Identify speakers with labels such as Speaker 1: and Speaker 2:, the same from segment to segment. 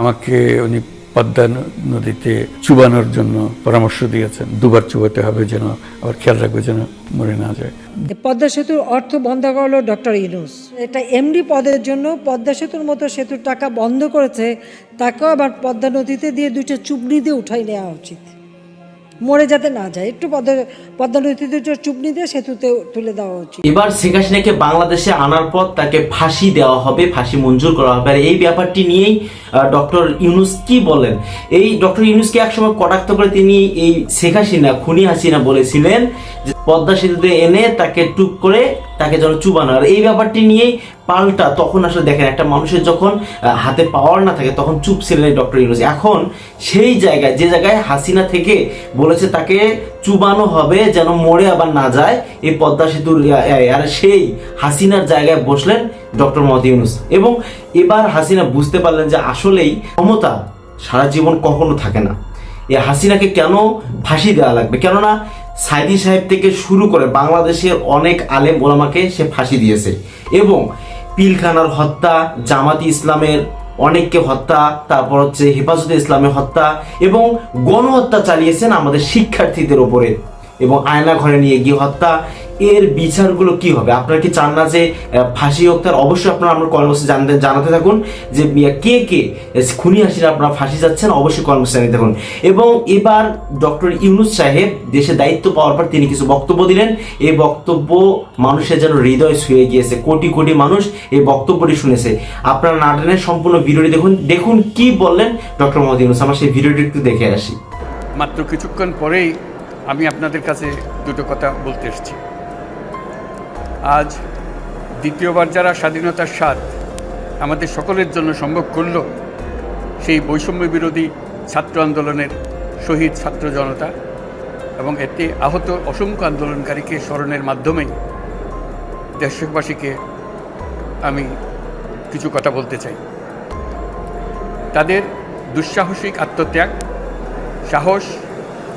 Speaker 1: আমাকে উনি পদ্মা নদীতে চুবানোর জন্য পরামর্শ দিয়েছেন। দুবার চুবাতে হবে যেন আবার খেয়াল রাখবে যেন মরে না যায়।
Speaker 2: পদ্মা সেতুর অর্থ বন্ধ করল ডক্টর ইউনুস। এটা এমডি পদের জন্য পদ্মা সেতুর মতো সেতুর টাকা বন্ধ করেছে, তাকেও আবার পদ্মা নদীতে দিয়ে দুইটা চুবড়ি দিয়ে উঠাই নেওয়া উচিত। মরে যাতে না যায়। একটু পদ্ম দুটো দিয়ে সেতুতে তুলে দেওয়া উচিত।
Speaker 3: এবার শেখ হাসিনাকে বাংলাদেশে আনার পর তাকে ফাঁসি দেওয়া হবে, ফাঁসি মঞ্জুর করা হবে। আর এই ব্যাপারটি নিয়েই ডক্টর ইউনুস কি বলেন? এই ডক্টর ইউনুসকে একসময় কটাক্ত করে তিনি এই শেখ হাসিনা, খুনি হাসিনা বলেছিলেন যে পদ্মা সেতুতে এনে তাকে টুক করে তাকে যেন চুবানো আর এই ব্যাপারটি নিয়েই পাল্টা তখন আসলে দেখেন, একটা মানুষের যখন হাতে পাওয়ার না থাকে, তখন চুপ ছিলেন ডক্টর ইউনুস। এখন সেই জায়গায়, যে জায়গায় হাসিনা থেকে বলেছে তাকে চুবানো হবে, যেন মরে আবার না যায়, এই পদ্মা সেতুর আর সেই হাসিনার জায়গায় বসলেন ডক্টর মোহাম্মদ ইউনুস। এবং এবার হাসিনা বুঝতে পারলেন যে আসলেই ক্ষমতা সারা জীবন কখনো থাকে না। এই হাসিনাকে কেন ফাঁসি দেওয়া লাগবে? কেননা সাইদি সাহেব থেকে শুরু করে বাংলাদেশের অনেক আলেম ওলামাকে সে ফাঁসি দিয়েছে। এবং পিলখানার হত্যা, জামাতি ইসলামের অনেককে হত্যা, তারপর হচ্ছে হেফাজতে ইসলামের হত্যা এবং গণহত্যা চালিয়েছেন আমাদের শিক্ষার্থীদের ওপরে। এবং আয়না ঘরে নিয়ে গিয়ে হত্যা এর বিচারগুলো কি হবে? আপনারা কি চান না যে ফাঁসি হোক? তার অবশ্যই আপনারা আমার কর্মসূচি জানতে, জানাতে থাকুন যে কে কে খুনি হাসিরা আপনারা ফাঁসি যাচ্ছেন, অবশ্যই কর্মসূচি জানাতে থাকুন। এবং এবার ডক্টর ইউনুস সাহেব দেশে দায়িত্ব পাওয়ার পর তিনি কিছু বক্তব্য দিলেন। এই বক্তব্য মানুষের যেন হৃদয় ছুঁয়ে গিয়েছে। কোটি কোটি মানুষ এই বক্তব্যটি শুনেছে। আপনারা নাটনের সম্পূর্ণ ভিডিওটি দেখুন। দেখুন কি বললেন ডক্টর মোহাম্মদ ইউনুস। আমার সেই ভিডিওটি একটু দেখে আসি।
Speaker 4: মাত্র কিছুক্ষণ পরেই আমি আপনাদের কাছে দুটো কথা বলতে এসেছি। আজ দ্বিতীয়বার যারা স্বাধীনতার স্বাদ আমাদের সকলের জন্য সম্ভব করল, সেই বৈষম্য বিরোধী ছাত্র আন্দোলনের শহীদ ছাত্র জনতা এবং এতে আহত অসংখ্য আন্দোলনকারীকে স্মরণের মাধ্যমেই দেশবাসীকে আমি কিছু কথা বলতে চাই। তাদের দুঃসাহসিক আত্মত্যাগ, সাহস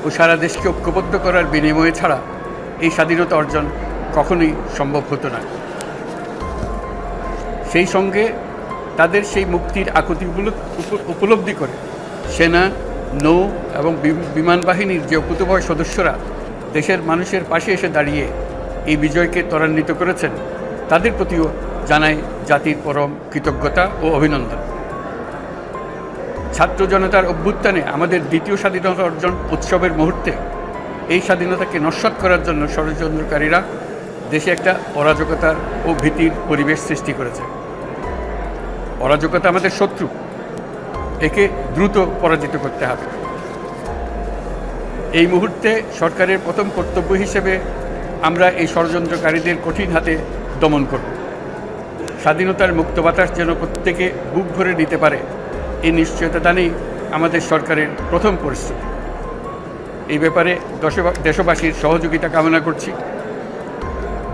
Speaker 4: ও সারা দেশকে ঐক্যবদ্ধ করার বিনিময়ে ছাড়া এই স্বাধীনতা অর্জন কখনোই সম্ভব হতো না। সেই সঙ্গে তাদের সেই মুক্তির আকুতিগুলো উপলব্ধি করে সেনা, নৌ এবং বিমান বাহিনীর যে অকুতভয় সদস্যরা দেশের মানুষের পাশে এসে দাঁড়িয়ে এই বিজয়কে ত্বরান্বিত করেছেন, তাদের প্রতিও জানাই জাতির পরম কৃতজ্ঞতা ও অভিনন্দন। ছাত্র জনতার অভ্যুত্থানে আমাদের দ্বিতীয় স্বাধীনতা অর্জন উৎসবের মুহূর্তে এই স্বাধীনতাকে নস্বাত করার জন্য ষড়যন্ত্রকারীরা দেশে একটা অরাজকতার ও ভীতির পরিবেশ সৃষ্টি করেছে। অরাজকতা আমাদের শত্রু। একে দ্রুত পরাজিত করতে হবে। এই মুহূর্তে সরকারের প্রথম কর্তব্য হিসেবে আমরা এই ষড়যন্ত্রকারীদের কঠিন হাতে দমন করব। স্বাধীনতার মুক্ত বাতাস যেন প্রত্যেকে বুক ভরে নিতে পারে, এই নিশ্চয়তা দানেই আমাদের সরকারের প্রথম পরিস্থিতি। এই ব্যাপারে দেশবাসীর সহযোগিতা কামনা করছি।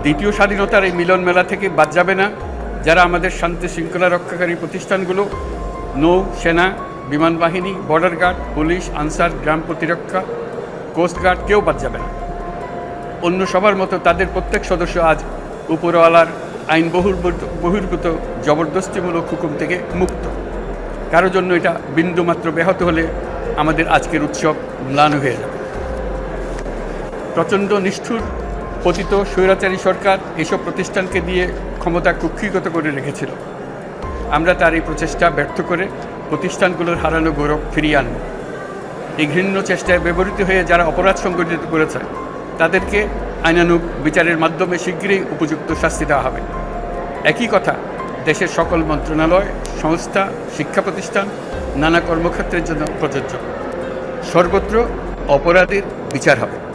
Speaker 4: দ্বিতীয় স্বাধীনতার এই মিলন মেলা থেকে বাদ যাবে না। যারা আমাদের শান্তি শৃঙ্খলা রক্ষাকারী প্রতিষ্ঠানগুলো, নৌ, সেনা, বিমান বাহিনী বর্ডার গার্ড পুলিশ আনসার, গ্রাম প্রতিরক্ষা কোস্টগার্ড কেউ বাদ যাবে না। অন্য সবার মতো তাদের প্রত্যেক সদস্য আজ উপরওয়ালার আইন বহির্ভূত বহির্ভূত জবরদস্তিমূলক হুকুম থেকে মুক্ত। কারও জন্য এটা বিন্দুমাত্র ব্যাহত হলে আমাদের আজকের উৎসব ম্লান হয়ে যাবে। প্রচণ্ড নিষ্ঠুর পতিত স্বৈরাচারী সরকার এসব প্রতিষ্ঠানকে দিয়ে ক্ষমতা কুক্ষিগত করে রেখেছিল। আমরা তার এই প্রচেষ্টা ব্যর্থ করে প্রতিষ্ঠানগুলোর হারানো গৌরব ফিরিয়ে আনব। এই ঘৃণ্য চেষ্টায় ব্যবহৃত হয়ে যারা অপরাধ সংগঠিত করেছে, তাদেরকে আইনানুগ বিচারের মাধ্যমে শীঘ্রই উপযুক্ত শাস্তি দেওয়া হবে। একই কথা, দেশের সকল মন্ত্রণালয়, সংস্থা, শিক্ষা প্রতিষ্ঠান, নানা কর্মক্ষেত্রের জন্য প্রযোজ্য। সর্বত্র অপরাধের বিচার হবে।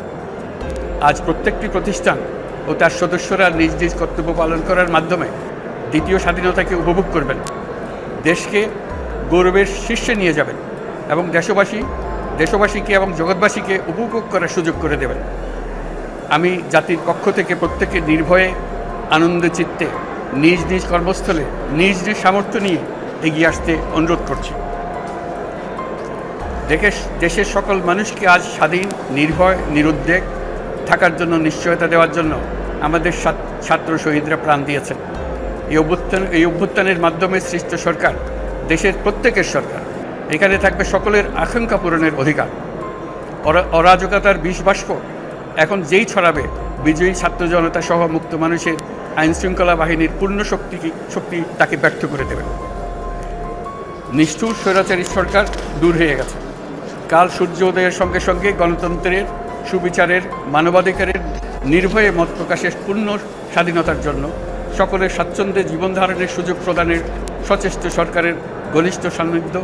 Speaker 4: আজ প্রত্যেকটি প্রতিষ্ঠান ও তার সদস্যরা নিজ নিজ কর্তব্য পালন করার মাধ্যমে দ্বিতীয় স্বাধীনতাকে উপভোগ করবেন। দেশকে গৌরবের শীর্ষে নিয়ে যাবেন এবং দেশবাসী, দেশবাসীকে এবং জগৎবাসীকে উপভোগ করার সুযোগ করে দেবেন। আমি জাতির পক্ষ থেকে প্রত্যেকে নির্ভয়ে, আনন্দ চিত্তে, নিজ নিজ কর্মস্থলে, নিজ নিজ সামর্থ্য নিয়ে এগিয়ে আসতে অনুরোধ করছি। দেশের দেশের সকল মানুষকে আজ স্বাধীন, নির্ভয়, নিরুদ্বেগ থাকার জন্য, নিশ্চয়তা দেওয়ার জন্য আমাদের ছাত্র শহীদরা প্রাণ দিয়েছেন। এই অভ্যুত্থান, এই অভ্যুত্থানের মাধ্যমে সৃষ্ট সরকার, দেশের প্রত্যেকের সরকার, এখানে থাকবে সকলের আকাঙ্ক্ষা পূরণের অধিকার। অরা- অরাজকতার বিষ বাষ্প এখন যেই ছড়াবে, বিজয়ী ছাত্র জনতা সহ মুক্ত মানুষের আইন শৃঙ্খলা বাহিনীর পূর্ণ শক্তি শক্তি তাকে ব্যর্থ করে দেবে। নিষ্ঠুর স্বৈরাচারী সরকার দূর হয়ে গেছে। কাল সূর্য উদয়ের সঙ্গে সঙ্গে গণতন্ত্রের সুবিচারের, মানবাধিকারের নির্ভয়ে মত প্রকাশের পূর্ণ স্বাধীনতার জন্য সকলের স্বাচ্ছন্দ্যে জীবন ধারণের সুযোগ প্রদানের সচেষ্ট সরকারের ঘনিষ্ঠ সান্নিধ্য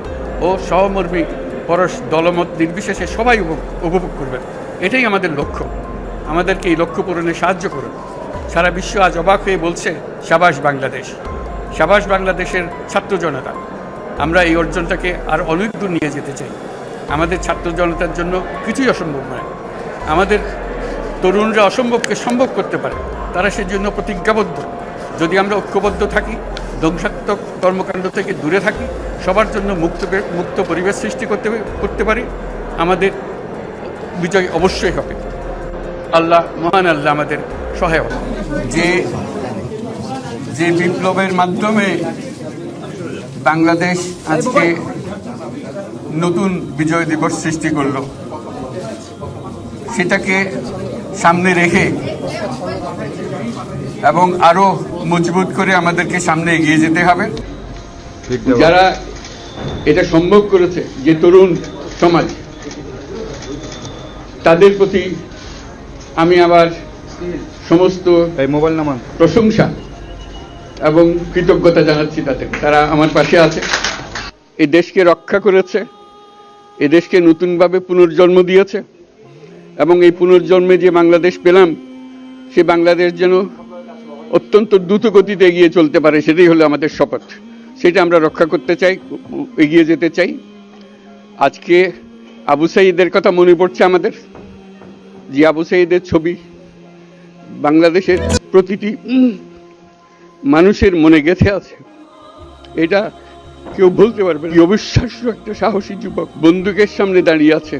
Speaker 4: ও সহমর্মী পরশ দলমত নির্বিশেষে সবাই উপভোগ করবেন। এটাই আমাদের লক্ষ্য। আমাদেরকে এই লক্ষ্য পূরণে সাহায্য করুন। সারা বিশ্ব আজ অবাক হয়ে বলছে, সাবাস বাংলাদেশ। সাবাস বাংলাদেশের ছাত্র জনতা, আমরা এই অর্জনটাকে আর অনেক দূর নিয়ে যেতে চাই। আমাদের ছাত্র জনতার জন্য কিছুই অসম্ভব নয়। আমাদের তরুণরা অসম্ভবকে সম্ভব করতে পারে। তারা সেজন্য প্রতিজ্ঞাবদ্ধ। যদি আমরা ঐক্যবদ্ধ থাকি, ধ্বংসাত্মক কর্মকাণ্ড থেকে দূরে থাকি, সবার জন্য মুক্ত মুক্ত পরিবেশ সৃষ্টি করতে করতে পারি, আমাদের বিজয় অবশ্যই হবে। আল্লাহ, মহান আল্লাহ আমাদের সহায়ক। যে যে বিপ্লবের মাধ্যমে বাংলাদেশ আজকে নতুন বিজয় দিবস সৃষ্টি করল সেটাকে সামনে রেখে এবং আরও মজবুত করে আমাদেরকে সামনে এগিয়ে যেতে হবে। যারা এটা সম্ভব করেছে যে তরুণ সমাজ তাদের প্রতি আমি আবার সমস্ত
Speaker 5: মোবাইল নাম্বার।
Speaker 4: প্রশংসা এবং কৃতজ্ঞতা জানাচ্ছি তাদের। তারা আমার পাশে আছে। এই দেশকে রক্ষা করেছে। এ দেশকে নতুনভাবে পুনর্জন্ম দিয়েছে। এবং এই পুনর্জন্মে যে বাংলাদেশ পেলাম, সে বাংলাদেশ যেন অত্যন্ত দ্রুত গতিতে এগিয়ে চলতে পারে, সেটাই হলো আমাদের শপথ। সেটা আমরা রক্ষা করতে চাই, এগিয়ে যেতে চাই। আজকে আবু সাইদের কথা মনে পড়ছে আমাদের, যে আবু সাইদের ছবি বাংলাদেশের প্রতিটি মানুষের মনে গেঁথে আছে। এটা কেউ বলতে পারবে। অবিশ্বাস্য একটা সাহসী যুবক বন্দুকের সামনে দাঁড়িয়ে আছে।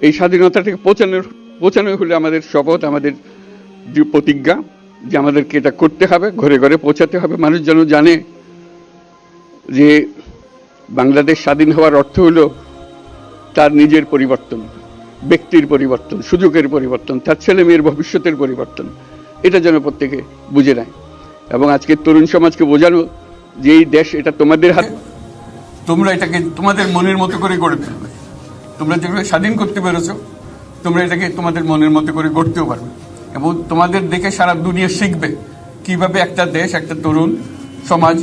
Speaker 4: এই স্বাধীনতাটাকে পৌঁছানোর পৌঁছানো হলে আমাদের শপথ, আমাদের যে প্রতিজ্ঞা যে আমাদেরকে এটা করতে হবে, ঘরে ঘরে পৌঁছাতে হবে। মানুষ যেন জানে যে বাংলাদেশ স্বাধীন হওয়ার অর্থ হলো তার নিজের পরিবর্তন, ব্যক্তির পরিবর্তন, সুযোগের পরিবর্তন, তার ছেলে মেয়ের ভবিষ্যতের পরিবর্তন, এটা যেন প্রত্যেকে বুঝে নেয়। এবং আজকে তরুণ সমাজকে বোঝানো যে এই দেশ এটা তোমাদের হাত তোমরা এটাকে তোমাদের মনের মতো করে গড়ে তুলবে। তোমরা যেভাবে স্বাধীন করতে পেরেছ, তোমরা এটাকে তোমাদের মনের মতো করে গড়তেও পারবে। এবং তোমাদের দেখে সারা দুনিয়া শিখবে কীভাবে একটা দেশ, একটা তরুণ সমাজ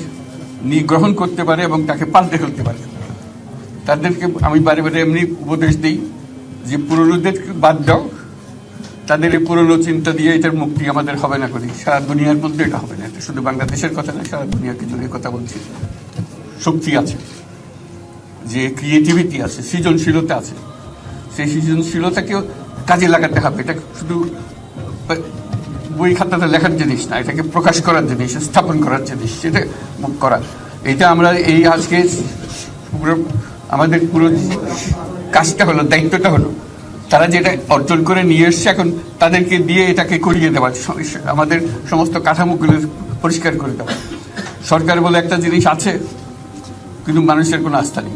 Speaker 4: গ্রহণ করতে পারে এবং তাকে পাল্টে ফেলতে পারে। তাদেরকে আমি বারে বারে এমনি উপদেশ দিই যে, পুরনোদের বাদ দাও। তাদের এই পুরনো চিন্তা দিয়ে এটার মুক্তি আমাদের হবে না করি সারা দুনিয়ার মধ্যে এটা হবে না। এটা শুধু বাংলাদেশের কথা না, সারা দুনিয়াকে জুড়ে কথা বলছি। শক্তি আছে। যে ক্রিয়েটিভিটি আছে, সৃজনশীলতা আছে, সেই সৃজনশীলতাকেও কাজে লাগাতে হবে। এটা শুধু বই খাতাতে লেখার জিনিস না, এটাকে প্রকাশ করার জিনিস, স্থাপন করার জিনিস, সেটা করা। এটা আমরা এই আজকে পুরো, আমাদের পুরো কাজটা হলো, দায়িত্বটা হলো, তারা যেটা অর্জন করে নিয়ে এসছে এখন, তাদেরকে দিয়ে এটাকে করিয়ে দেওয়া, আমাদের সমস্ত কাঠামোগুলো পরিষ্কার করে দেওয়া। সরকার বলে একটা জিনিস আছে, কিন্তু মানুষের কোনো আস্থা নেই।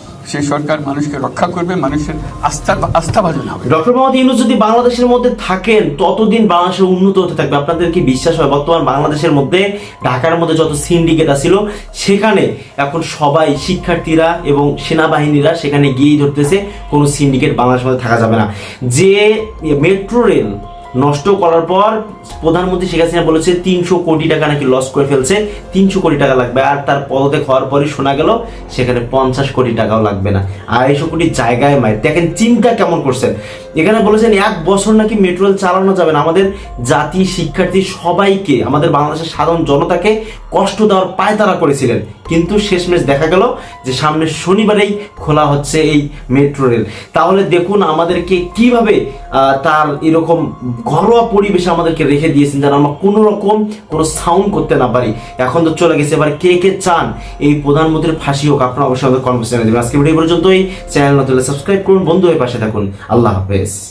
Speaker 4: সেই সরকার মানুষকে রক্ষা করবে, মানুষের আস্থা, আস্থাভাজন হবে।
Speaker 3: ডক্টর মোহাম্মদ ইউনুস যদি বাংলাদেশের মধ্যে থাকেন, ততদিন বাংলাদেশের উন্নত হতে থাকবে। আপনাদের কি বিশ্বাস হয়? বর্তমান বাংলাদেশের মধ্যে, ঢাকার মধ্যে যত সিন্ডিকেট আছিল, সেখানে এখন সবাই শিক্ষার্থীরা এবং সেনাবাহিনীরা সেখানে গিয়েই ধরতেছে, কোনো সিন্ডিকেট বাংলাদেশের মধ্যে থাকা যাবে না। যে মেট্রো রেল নষ্ট করার পর প্রধানমন্ত্রী শেখ হাসিনা বলেছে, তিনশো কোটি টাকা নাকি লস করে ফেলছে, তিনশো কোটি টাকা লাগবে। আর তার পদত্যাগ হওয়ার পরই শোনা গেল, সেখানে পঞ্চাশ কোটি টাকাও লাগবে না। আড়াইশো কোটি জায়গায় মায়ের দেখেন চিন্তা কেমন করছেন? এখানে বলেছেন, এক বছর নাকি মেট্রো রেল চালানো যাবে না। আমাদের জাতি, শিক্ষার্থী সবাইকে, আমাদের বাংলাদেশের সাধারণ জনতাকে কষ্ট দেওয়ার পায়তারা করেছিলেন। কিন্তু শেষমেশ দেখা গেল যে সামনে শনিবারেই খোলা হচ্ছে এই মেট্রো রেল তাহলে দেখুন, আমাদেরকে কীভাবে তার এরকম ঘরোয়া পরিবেশে আমাদেরকে রেখে দিয়েছেন যেন আমরা কোনো রকম কোনো সাউন্ড করতে না পারি। এখন তো চলে গেছে, এবার কে কে চান? এই প্রধানমন্ত্রীর ফাঁসি হোক, আপনারা অবশ্যই আমাদের কনভার্সেশনে দেবেন। আজকে ভিডিও এই পর্যন্তই। চ্যানেল নতুন সাবস্ক্রাইব করুন। বন্ধু হয়ে পাশে থাকুন। আল্লাহ হাফেজ। es